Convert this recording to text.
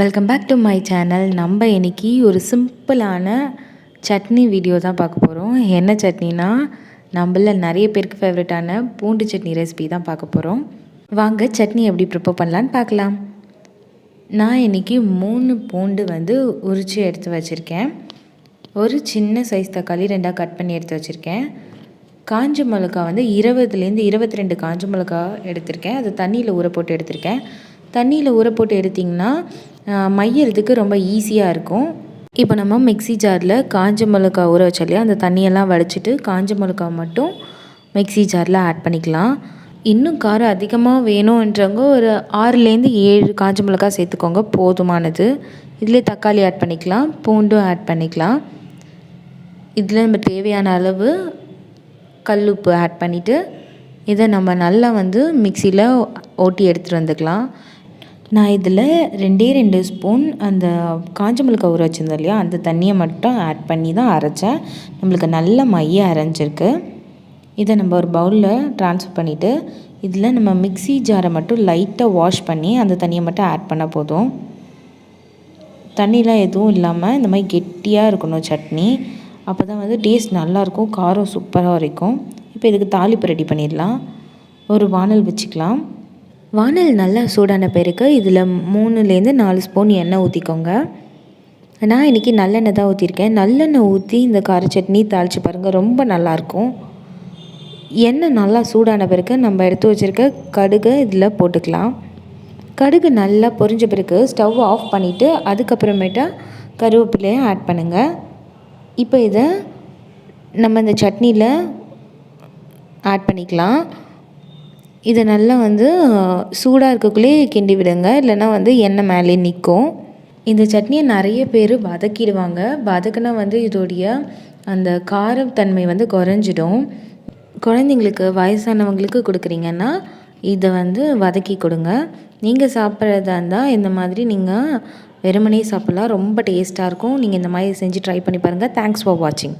Welcome back to my channel நம்ம இன்றைக்கி ஒரு சிம்பிளான சட்னி வீடியோ தான் பார்க்க போகிறோம் என்ன சட்னினா நம்மள நிறைய பேருக்கு ஃபேவரட்டான பூண்டு சட்னி ரெசிபி தான் பார்க்க போகிறோம் வாங்க சட்னி எப்படி ப்ரிப்பேர் பண்ணலான்னு பார்க்கலாம். நான் இன்றைக்கி மூணு பூண்டு வந்து உரித்து எடுத்து வச்சுருக்கேன். ஒரு சின்ன சைஸ் தக்காளி ரெண்டாக கட் பண்ணி எடுத்து வச்சுருக்கேன். காஞ்ச மிளகா வந்து இருபதுலேருந்து இருபத்தி ரெண்டு காஞ்ச மிளகா எடுத்திருக்கேன். அது தண்ணியில் ஊற போட்டு எடுத்திருக்கேன். தண்ணியில் ஊற போட்டு எடுத்திங்கன்னா மையறதுக்கு ரொம்ப ஈஸியாக இருக்கும். இப்போ நம்ம மிக்ஸி ஜாரில் காஞ்ச மிளகா ஊற வச்சோம் இல்லையா அந்த தண்ணியெல்லாம் வடிச்சிட்டு காஞ்ச மிளகா மட்டும் மிக்ஸி ஜாரில் ஆட் பண்ணிக்கலாம். இன்னும் காரம் அதிகமாக வேணுன்றவங்க ஒரு ஆறுலேருந்து ஏழு காஞ்ச மிளகா சேர்த்துக்கோங்க போதுமானது. இதிலே தக்காளி ஆட் பண்ணிக்கலாம் பூண்டும் ஆட் பண்ணிக்கலாம். இதில் நம்ம தேவையான அளவு கல்லுப்பு ஆட் பண்ணிவிட்டு இதை நம்ம நல்லா வந்து மிக்சியில் ஓட்டி எடுத்துகிட்டு வந்துக்கலாம். நான் இதில் ரெண்டே ரெண்டு ஸ்பூன் அந்த காஞ்ச மிளகா ஊற வச்சுருந்தேன் இல்லையா அந்த தண்ணியை மட்டும் ஆட் பண்ணி தான் அரைச்சேன். நம்மளுக்கு நல்ல மைய அரைஞ்சிருக்கு. இதை நம்ம ஒரு பவுலில் ட்ரான்ஸ்ஃபர் பண்ணிவிட்டு இதில் நம்ம மிக்ஸி ஜாரை மட்டும் லைட்டாக வாஷ் பண்ணி அந்த தண்ணியை மட்டும் ஆட் பண்ணால் போதும். தண்ணிலாம் எதுவும் இல்லாமல் இந்த மாதிரி கெட்டியாக இருக்கணும் சட்னி. அப்போ தான் வந்து டேஸ்ட் நல்லாயிருக்கும் காரம் சூப்பராக இருக்கும் இப்போ இதுக்கு தாளிப்பு ரெடி பண்ணிடலாம். ஒரு வானல் வச்சுக்கலாம். வானல் நல்லா சூடான பிறகு இதில் மூணுலேருந்து நாலு ஸ்பூன் எண்ணெய் ஊற்றிக்கோங்க. நான் இன்றைக்கி நல்லெண்ணெய் தான் ஊற்றிருக்கேன். நல்லெண்ணெய் ஊற்றி இந்த கார சட்னி தாளித்து பாருங்கள் ரொம்ப நல்லாயிருக்கும். எண்ணெய் நல்லா சூடான பிறகு நம்ம எடுத்து வச்சுருக்க கடுகை இதில் போட்டுக்கலாம். கடுகு நல்லா பொரிஞ்ச பிறகு ஸ்டவ் ஆஃப் பண்ணிவிட்டு அதுக்கப்புறமேட்டா கருவேப்பிலையை ஆட் பண்ணுங்கள் இப்போ இதை நம்ம இந்த சட்னியில் ஆட் பண்ணிக்கலாம். இதை நல்லா வந்து சூடாக இருக்கக்குள்ளேயே கிண்டி விடுங்க. இல்லைன்னா வந்து எண்ணெய் மேலே நிற்கும் இந்த சட்னியை நிறைய பேர் வதக்கிடுவாங்க. வதக்குனா வந்து இதோடைய அந்த காரத்தன்மை வந்து குறைஞ்சிடும். குழந்தைங்களுக்கு வயசானவங்களுக்கு கொடுக்குறீங்கன்னா இதை வந்து வதக்கி கொடுங்க. நீங்கள் சாப்பிட்றதா இருந்தால் இந்த மாதிரி நீங்கள் வெறுமனே சாப்பிட்லாம். ரொம்ப டேஸ்ட்டாக இருக்கும். நீங்கள் இந்த மாதிரி செஞ்சு ட்ரை பண்ணி பாருங்கள் தேங்க்ஸ் ஃபார் வாட்சிங்